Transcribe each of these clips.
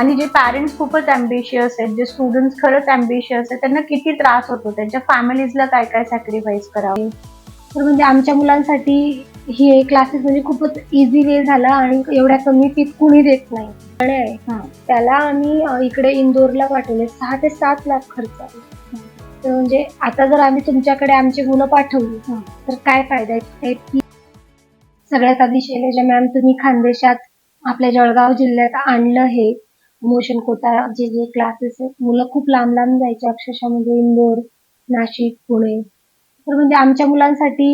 आणि जे पॅरेंट्स खूपच अम्बिशियस आहेत. जे स्टुडंट्स खरंच अम्बिशियस आहेत त्यांना किती त्रास होतो? त्यांच्या फॅमिलीजला काय काय सॅक्रिफाईस करावं? तर म्हणजे आमच्या मुलांसाठी हे क्लासेस म्हणजे खूपच इझी वे झाला आणि एवढ्या कमी फीत कुणी देत नाही. आहे. हं. त्याला आम्ही इकडे इंदोरला पाठवले. सहा ते सात लाख खर्च आले. तर म्हणजे आता जर आम्ही तुमच्याकडे आमची मुलं पाठवली. तर काय फायदा आहे? की सगळ्यात आधी शैलजा मॅम तुम्ही खानदेशात आपल्या जळगाव जिल्ह्यात आणलं हे. मोशन कोटा जे जे क्लासेस आहेत मुलं खूप लांब लांब जायचे अक्षरशः म्हणजे इंदोर नाशिक पुणे. तर म्हणजे आमच्या मुलांसाठी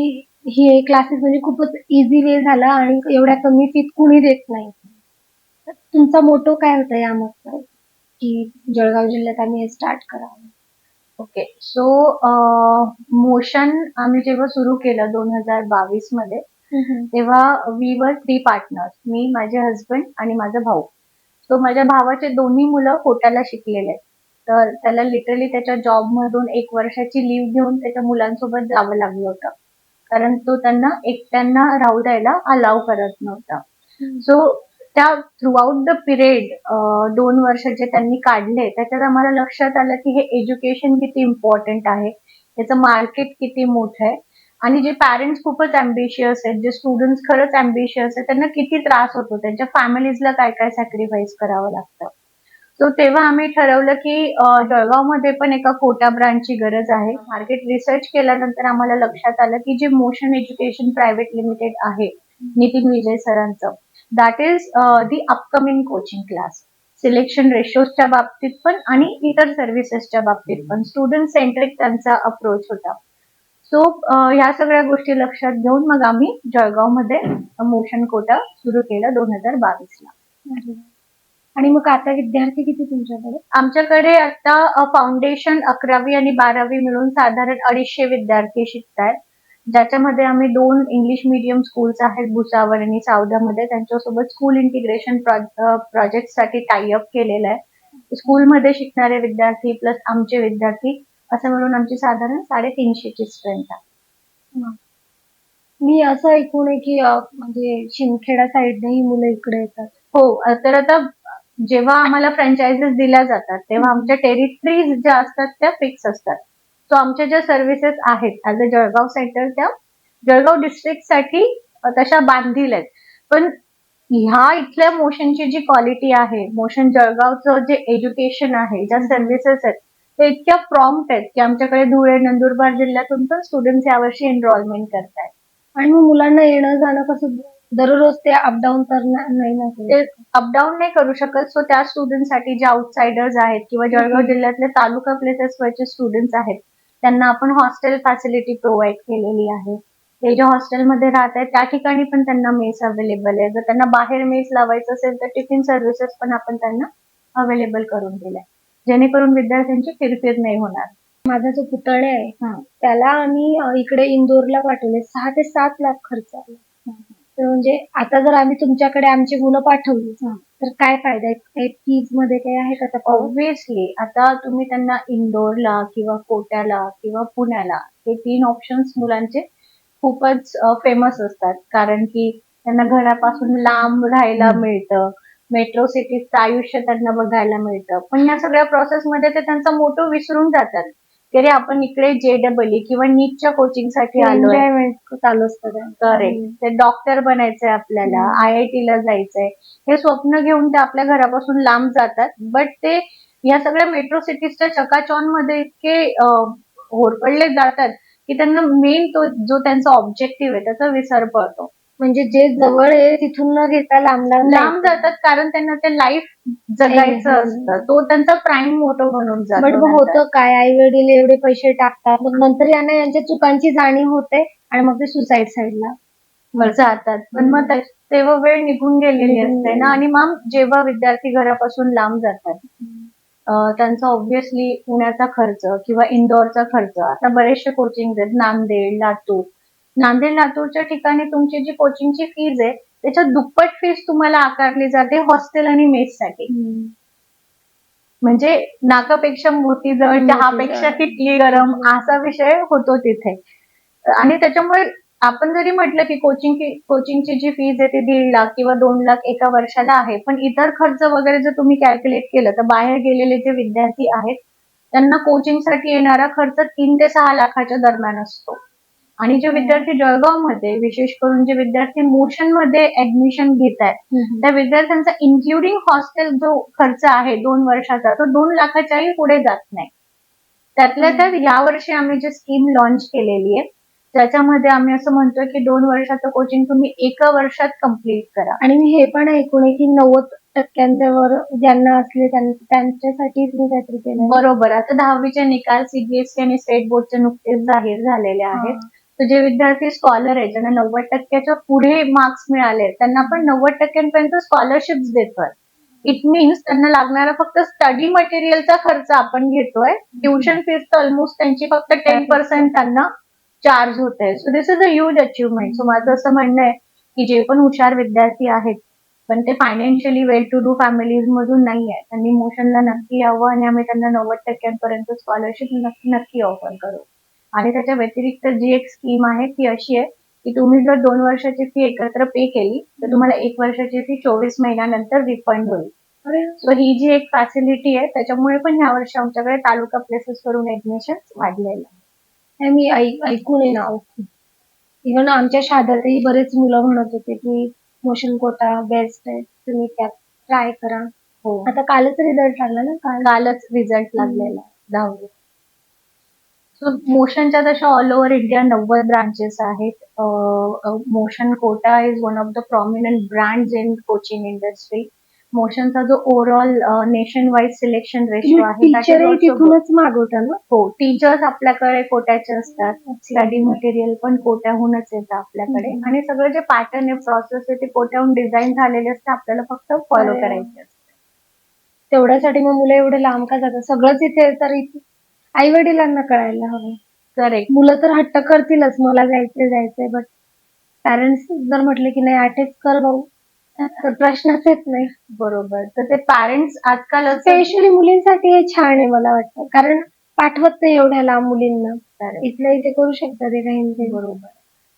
हे क्लासेस म्हणजे खूपच इझी वे झाला आणि एवढ्या कमी फीत कुणी देत नाही. तर तुमचा मोटो काय होता यामागचा? की जळगाव जिल्ह्यात आम्ही हे स्टार्ट करावं. ओके सो मोशन आम्ही जेव्हा सुरू केलं दोन हजार बावीसमध्ये तेव्हा वी वर थ्री पार्टनर्स मी माझे हस्बंड आणि माझा भाऊ. सो माझ्या भावाचे दोन्ही मुलं कोट्याला शिकलेले आहेत. तर त्याला लिटरली त्याच्या जॉब मधून एक वर्षाची लीव्ह घेऊन त्याच्या मुलांसोबत जावं लागलं होतं. कारण तो त्यांना एकट्यांना राहू द्यायला अलाव करत नव्हता. सो त्या थ्रूआउट द पिरियड दोन वर्ष जे त्यांनी काढले त्याच्यात आम्हाला लक्षात आलं की हे एज्युकेशन किती इम्पॉर्टंट आहे. त्याचं मार्केट किती मोठं आहे. आणि जे पॅरेंट्स खूपच अम्बिशियस आहेत जे स्टुडंट्स खरंच अम्बिशियस आहेत त्यांना किती त्रास होतो? त्यांच्या फॅमिलीजला काय काय सॅक्रिफाईस करावं लागतं? सो तेव्हा आम्ही ठरवलं की जळगावमध्ये पण एका कोटा ब्रँडची गरज आहे. मार्केट रिसर्च केल्यानंतर आम्हाला लक्षात आलं की जे मोशन एज्युकेशन प्रायव्हेट लिमिटेड आहे नितीन विजय सरांचं that is the upcoming coaching class selection रेशोजच्या बाबतीत पण आणि इतर सर्व्हिसेसच्या बाबतीत पण. स्टुडंट सेंट्रिक त्यांचा अप्रोच होता. सो ह्या सगळ्या गोष्टी लक्षात घेऊन मग आम्ही जळगावमध्ये मोशन कोटा सुरू केला दोन हजार बावीसला. आणि मग आता विद्यार्थी किती तुमच्याकडे? आमच्याकडे आता फाउंडेशन अकरावी आणि बारावी मिळून साधारण अडीचशे विद्यार्थी शिकतायत. ज्याच्यामध्ये आम्ही दोन इंग्लिश मीडियम स्कूल्स आहेत भुसावळ आणि सावधामध्ये. त्यांच्यासोबत स्कूल इंटिग्रेशन प्रोजेक्टसाठी टाईअप केलेलं आहे. स्कूलमध्ये शिकणारे विद्यार्थी प्लस आमचे विद्यार्थी असं मिळून आमची साधारण साडेतीनशेची स्ट्रेंथ आहे. मी असं ऐकून आहे की अ, म्हणजे शिंदखेडा साईडने ही मुलं इकडे येतात. हो अ, तर आता जेव्हा आम्हाला फ्रँचायझेस दिल्या जातात तेव्हा आमच्या टेरिटरीज ज्या असतात त्या फिक्स असतात. सो आमच्या ज्या सर्व्हिसेस आहेत ऍज अ जळगाव सेंटर त्या जळगाव डिस्ट्रिक्टसाठी अ, तशा बांधील आहेत. पण ह्या इथल्या मोशनची जी क्वालिटी आहे मोशन जळगावचं जे एज्युकेशन आहे ज्या सर्व्हिसेस आहेत ते इतक्या प्रॉम्प्ट आहेत की आमच्याकडे धुळे नंदुरबार जिल्ह्यातून पण स्टुडंट्स यावर्षी एनरोलमेंट करतायत. आणि मग मुलांना येणं जाणं कसं? दररोज ते अपडाऊन ना- नाही ना. ते अपडाऊन नाही करू शकत. सो त्या स्टुडंटसाठी जे आउटसाइडर्स आहेत किंवा जळगाव. जिल्ह्यातले तालुका प्लेसेस वरचे स्टुडंट्स आहेत त्यांना आपण हॉस्टेल फॅसिलिटी प्रोव्हाइड केलेली आहे. ते जे हॉस्टेलमध्ये राहत आहेत त्या ठिकाणी पण त्यांना मेस अवेलेबल आहे. जर त्यांना बाहेर मेस लावायचं असेल तर टिफिन सर्व्हिसेस पण आपण त्यांना अवेलेबल करून दिल्या. जेणेकरून विद्यार्थ्यांची फिरफिर नाही होणार माझा जो पुतणे आहे. त्याला आम्ही इकडे इंदोरला पाठवले सहा ते सात लाख खर्च आला तर म्हणजे आता जर आम्ही तुमच्याकडे आमची मुलं पाठवली. तर काय फायदा आहे फीजमध्ये काही आहे का? ऑब्विसली आता तुम्ही त्यांना इंदोरला किंवा कोट्याला किंवा पुण्याला हे तीन ऑप्शन्स मुलांचे खूपच फेमस असतात कारण की त्यांना घरापासून लांब राहायला. मिळतं मेट्रो सिटीजचं आयुष्य त्यांना बघायला मिळतं. पण या सगळ्या प्रोसेसमध्ये ते त्यांचा मोठो विसरून जातात. की अरे आपण इकडे जे डबल किंवा नीटच्या कोचिंगसाठी आलोय. एन्जॉयमेंट चालू असतं. करेक्ट ते डॉक्टर बनायचंय आपल्याला. आय आय टी ला जायचंय. हे स्वप्न घेऊन ते आपल्या घरापासून लांब जातात. बट ते या सगळ्या मेट्रो सिटीजच्या चकाचौंधमध्ये इतके अं, होरपळले जातात की त्यांना मेन तो जो त्यांचा ऑब्जेक्टिव्ह आहे त्याचा विसर पडतो. म्हणजे जे जवळ आहे तिथून न घेता लांब लांब लांब जातात कारण त्यांना ते लाईफ जगायचं हम्म. असतं. तो त्यांचा प्राईम मोटो बनून बट जातो मग नंतर. होतं काय? आई वडील एवढे पैसे टाकतात. मग नंतर यांना यांच्या चुकांची जाणीव होते आणि मग ते सुसाईड साईडला वर जातात. पण मग त्या- तेव्हा वेळ निघून गेलेली निघून असते ना. आणि मग जेव्हा विद्यार्थी घरापासून लांब जातात अं, त्यांचा ऑब्व्हियसली पुण्याचा खर्च किंवा इंदोरचा खर्च. आता बरेचसे कोचिंग आहेत नांदेड लातूर. नांदेड लातूरच्या ठिकाणी तुमची जी कोचिंगची फीज आहे त्याच्या दुप्पट फीज तुम्हाला आकारली जाते हॉस्टेल आणि मेससाठी म्हणजे नाकापेक्षा मोती जवळ चहापेक्षा. किटली गरम असा विषय होतो तिथे. आणि त्याच्यामुळे आपण जरी म्हटलं की कोचिंग कोचिंगची जी फीज आहे ती दीड लाख किंवा दोन लाख एका वर्षाला आहे पण इतर खर्च वगैरे जर तुम्ही कॅल्क्युलेट केलं तर बाहेर गेलेले जे विद्यार्थी आहेत त्यांना कोचिंगसाठी येणारा खर्च तीन ते सहा लाखाच्या दरम्यान असतो. आणि जे विद्यार्थी जळगावमध्ये विशेष करून जे विद्यार्थी मोशनमध्ये ऍडमिशन घेत आहेत त्या विद्यार्थ्यांचा इन्क्लुडिंग हॉस्टेल जो खर्च आहे दोन वर्षाचा तो दोन लाखाच्याही पुढे जात नाही. त्यातल्या त्यात यावर्षी आम्ही जी स्कीम लॉन्च केलेली आहे त्याच्यामध्ये आम्ही असं म्हणतोय की दोन वर्षाचं कोचिंग तुम्ही एका वर्षात कंप्लीट करा. आणि हे पण ऐकून आहे की नव्वद टक्क्यांच्या वर ज्यांना असले त्यां- त्यांच्यासाठी काहीतरी केलं बरोबर. आता दहावीचे निकाल सीबीएसई आणि स्टेट बोर्डचे नुकतेच जाहीर झालेले आहेत. जे विद्यार्थी स्कॉलर आहेत ज्यांना नव्वद टक्क्याच्या पुढे मार्क्स मिळाले त्यांना आपण नव्वद टक्क्यांपर्यंत स्कॉलरशिप देतोय. इट मीन्स त्यांना लागणारा फक्त स्टडी मटेरियलचा खर्च आपण घेतोय. ट्युशन फीस तर ऑलमोस्ट त्यांची फक्त टेन पर्सेंट त्यांना चार्ज होत. आहे so this is a huge achievement so माझं असं म्हणणं आहे की जे पण हुशार विद्यार्थी आहेत पण ते financially well to do families मधून नाही आहे. त्यांनी मोशनला नक्की यावं आणि आम्ही त्यांना नव्वद टक्क्यांपर्यंत स्कॉलरशिप नक्की नक्की ऑफर करू. आणि त्याच्या व्यतिरिक्त जी एक स्कीम आहे ती अशी आहे की तुम्ही जर दोन वर्षाची फी एकत्र पे केली तर तुम्हाला एक वर्षाची फी चोवीस महिन्यानंतर रिफंड होईल. सो ही जी एक फॅसिलिटी आहे त्याच्यामुळे पण ह्या वर्षी आमच्याकडे तालुका प्लेसेस वरून ऍडमिशन वाढलेलं आहे मी ऐकून आहे नाव इव्हन आमच्या शाळेतही बरेच मुलं म्हणत होते की मोशन कोटा बेस्ट आहे तुम्ही त्यात ट्राय करा. हो. आता कालच रिझल्ट लागला ना काल? कालच रिझल्ट लागलेला दहावी मोशनच्या तशा ऑल ओव्हर इंडिया नव्वद ब्रांचेस आहेत. Motion Kota is one of the prominent brand in coaching industry मोशनचा जो overall nation wise selection ratio आहे. तिथूनच मागवता ना? हो टीचर्स आपल्याकडे कोट्याचे असतात. स्टडी मटेरियल पण कोट्याहूनच येतं आपल्याकडे. आणि सगळं जे पॅटर्न आहे प्रोसेस आहे ते कोट्याहून डिझाईन झालेले असते आपल्याला फक्त फॉलो. करायचे असते. तेवढ्यासाठी मग मुलं एवढे लांब का जातात? सगळंच इथे तर आई वडिलांना कळायला हवं. करेक्ट मुलं तर हट्ट करतीलच मला जायचंय जायचंय बट पॅरेंट्स जर म्हटले की नाही अटेच कर भाऊ तर प्रश्नच येत नाही. बरोबर. तर ते पॅरेंट्स आजकाल असं स्पेशली मुलींसाठी हे छान आहे मला वाटतं. कारण पाठवत नाही एवढ्या लांब मुलींना. Correct. इथल्या इथे करू शकतात ते काही नाही. बरोबर.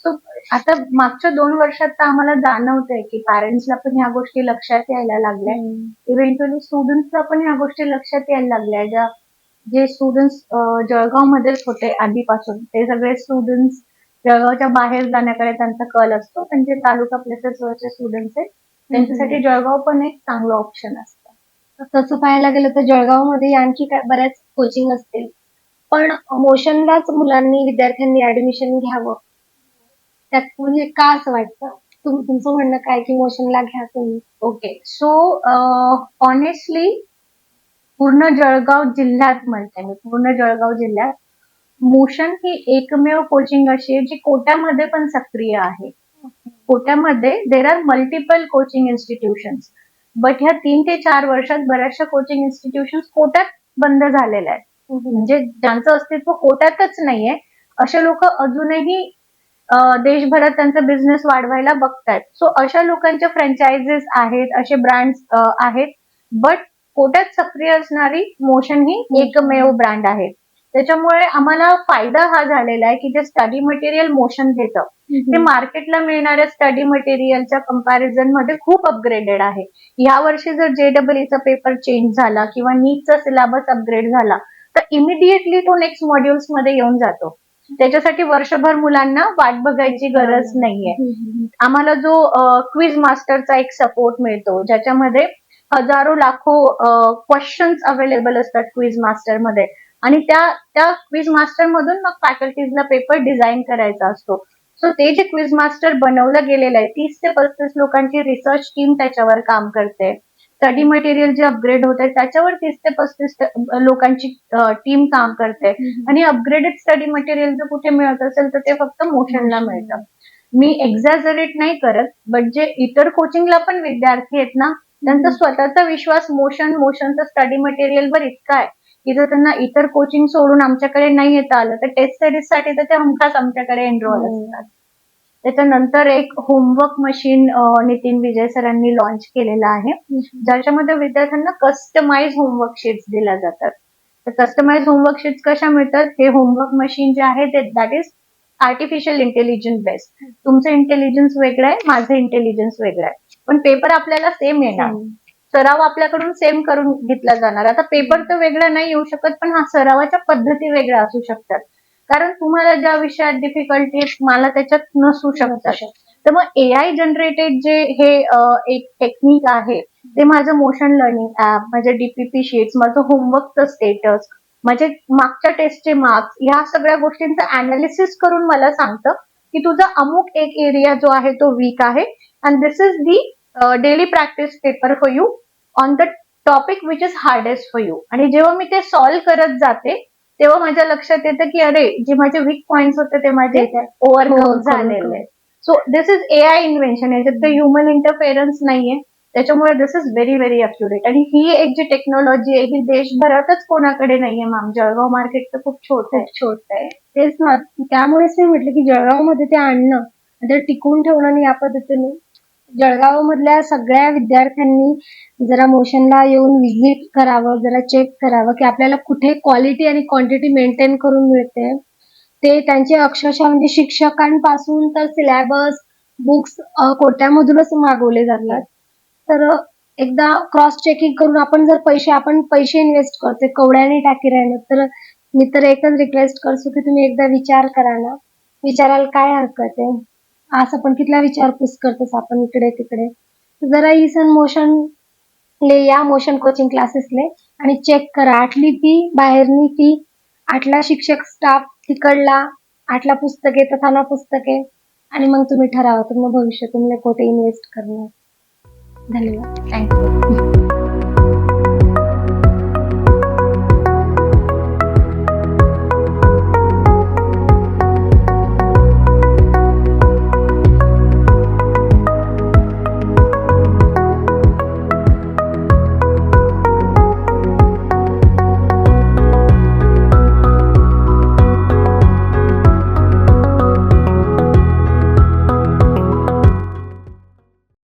सो आता मागच्या दोन वर्षात तर आम्हाला जाणवतंय की पॅरेंट्सला पण ह्या गोष्टी लक्षात यायला लागल्या हम्म. इव्हेंच्युअली स्टुडंट्सला पण ह्या गोष्टी लक्षात यायला लागल्या ज्या जे स्टुडंट्स जळगाव मध्येच होते आधीपासून ते सगळे स्टुडंट्स जळगावच्या बाहेर जाण्याकडे त्यांचा कल असतो. पण जे तालुका प्लेसेस वरचे स्टुडंट्स आहेत. त्यांच्यासाठी जळगाव पण एक चांगलं ऑप्शन असतं. तसं पाहायला गेलं तर जळगावमध्ये आणखी काय बऱ्याच कोचिंग असतील. पण मोशनलाच मुलांनी विद्यार्थ्यांनी ऍडमिशन घ्यावं. त्यात म्हणजे का असं वाटतं? तुम- तुमचं म्हणणं काय की मोशनला घ्या तुम्ही? ओके सो ऑनेस्टली पूर्ण जळगाव जिल्ह्यात म्हणते मी. पूर्ण जळगाव जिल्ह्यात. मोशन ही एकमेव कोचिंग अशी आहे जी कोट्यामध्ये पण सक्रिय आहे. कोट्यामध्ये there are multiple coaching institutions but ह्या तीन ते चार वर्षात बऱ्याचशा कोचिंग इन्स्टिट्यूशन कोट्यात बंद झालेल्या आहेत. म्हणजे ज्यांचं अस्तित्व कोट्यातच नाहीये असे लोक अजूनही देशभरात त्यांचा बिझनेस वाढवायला बघतायत. सो अशा लोकांच्या फ्रँचायझेस आहेत असे ब्रँड्स आहेत. बट कोट्यात सक्रिय असणारी मोशन ही एकमेव ब्रँड आहे. त्याच्यामुळे आम्हाला फायदा हा झालेला आहे की जे स्टडी मटेरियल मोशन देतं ते मार्केटला मिळणाऱ्या स्टडी मटेरियलच्या कंपॅरिझनमध्ये खूप अपग्रेडेड आहे. या वर्षी जर जेडब्ल्यूचा पेपर चेंज झाला किंवा नीटचा सिलेबस अपग्रेड झाला तर इमिडिएटली तो नेक्स्ट मॉड्युल्समध्ये येऊन जातो. त्याच्यासाठी वर्षभर मुलांना वाट बघायची गरज नाहीये. आम्हाला जो क्विज मास्टरचा एक सपोर्ट मिळतो ज्याच्यामध्ये हजारो लाखो क्वेश्चन्स अवेलेबल असतात क्विज मास्टरमध्ये. आणि त्या त्या क्विज मास्टर मधून मग फॅकल्टीजला पेपर डिझाईन करायचा असतो. सो ते जे क्विज मास्टर बनवलं गेलेलं आहे तीस ते पस्तीस लोकांची रिसर्च टीम त्याच्यावर काम करते. स्टडी मटेरियल जे अपग्रेड होत आहे त्याच्यावर तीस ते पस्तीस लोकांची टीम काम करते. आणि अपग्रेडेड स्टडी मटेरियल जर कुठे मिळत असेल तर ते फक्त मोशनला मिळतं. मी एक्झॅजरेट नाही करत बट जे इतर कोचिंगला पण विद्यार्थी आहेत ना त्यांचा स्वतःचा विश्वास मोशन मोशनचा स्टडी मटेरियलवर इतका आहे की जर त्यांना इतर कोचिंग सोडून आमच्याकडे नाही येता आलं तर टेस्ट सिरीजसाठी तर ते हमखास आमच्याकडे एनरोल हो. असतात. त्याच्यानंतर एक होमवर्क मशीन नितीन विजय सरांनी लॉन्च केलेलं आहे. ज्याच्यामध्ये विद्यार्थ्यांना कस्टमाइज होमवर्क शीट्स दिल्या जातात. तर कस्टमाइज होमवर्क शीट्स कशा मिळतात? हे होमवर्क मशीन जे आहे ते that is artificial intelligence based तुमचं इंटेलिजन्स वेगळं आहे माझं इंटेलिजन्स वेगळं आहे. पण पेपर आपल्याला सेम येणार. सराव आपल्याकडून सेम करून घेतला जाणार. आता पेपर तर वेगळा नाही येऊ शकत पण हा सरावाच्या पद्धती वेगळ्या असू शकतात. कारण तुम्हाला ज्या विषयात डिफिकल्टी मला त्याच्यात नसू शकतात. तर मग एआय जनरेटेड जे हे एक टेक्निक आहे ते माझं मोशन लर्निंग ऍप माझे डीपीपी शीट्स माझं होमवर्कचं स्टेटस माझे मागच्या टेस्टचे मार्क्स ह्या सगळ्या गोष्टींचं अनालिसिस करून मला सांगतं की तुझा अमुक एक एरिया जो आहे तो वीक आहे and this is the daily practice paper for you on the topic which is hardest for you आणि जेव्हा मी ते सॉल्व्ह करत जाते तेव्हा माझ्या लक्षात येतं की अरे जे माझे वीक पॉइंट्स होते ते माझे ओव्हरकम झालेले. आहेत. So this is A I invention याच्यात तर ह्युमन इंटरफेरन्स नाहीये. त्याच्यामुळे this is very very accurate आणि ही एक जी टेक्नॉलॉजी आहे ही देशभरातच कोणाकडे नाहीये मॅम जळगाव मार्केट तर खूप छोट आहे. छोट आहे. तेच ना. त्यामुळेच मी म्हटलं की जळगावमध्ये ते आणणं आणि ते टिकवून ठेवणं या पद्धतीने जळगाव मधल्या सगळ्या विद्यार्थ्यांनी जरा मोशनला येऊन व्हिजिट करावं जरा चेक करावं की आपल्याला कुठे क्वालिटी आणि क्वांटिटी मेंटेन करून मिळते. ते त्यांचे अक्षरशः म्हणजे शिक्षकांपासून तर सिलेबस बुक्स कोट्यामधूनच मागवले जातात. तर एकदा क्रॉस चेकिंग करून आपण जर पैसे आपण पैसे इन्व्हेस्ट करतोय कवड्याने टाकी राहिलं तर मी तर एकच रिक्वेस्ट करतो की तुम्ही एकदा विचार करा ना. विचारायला काय हरकत आहे? असं पण कितला विचारपूस करतोस आपण इकडे तिकडे. जरा जरा इसन मोशन ले या मोशन कोचिंग क्लासेसले आणि चेक करा. आठली फी बाहेरनी फी आठला शिक्षक स्टाफ तिकडला आठला पुस्तके तथाना पुस्तके आणि मग तुम्ही ठरावा तुम्ही भविष्य तुम्ही कुठे इन्व्हेस्ट करणार. धन्यवाद. थँक्यू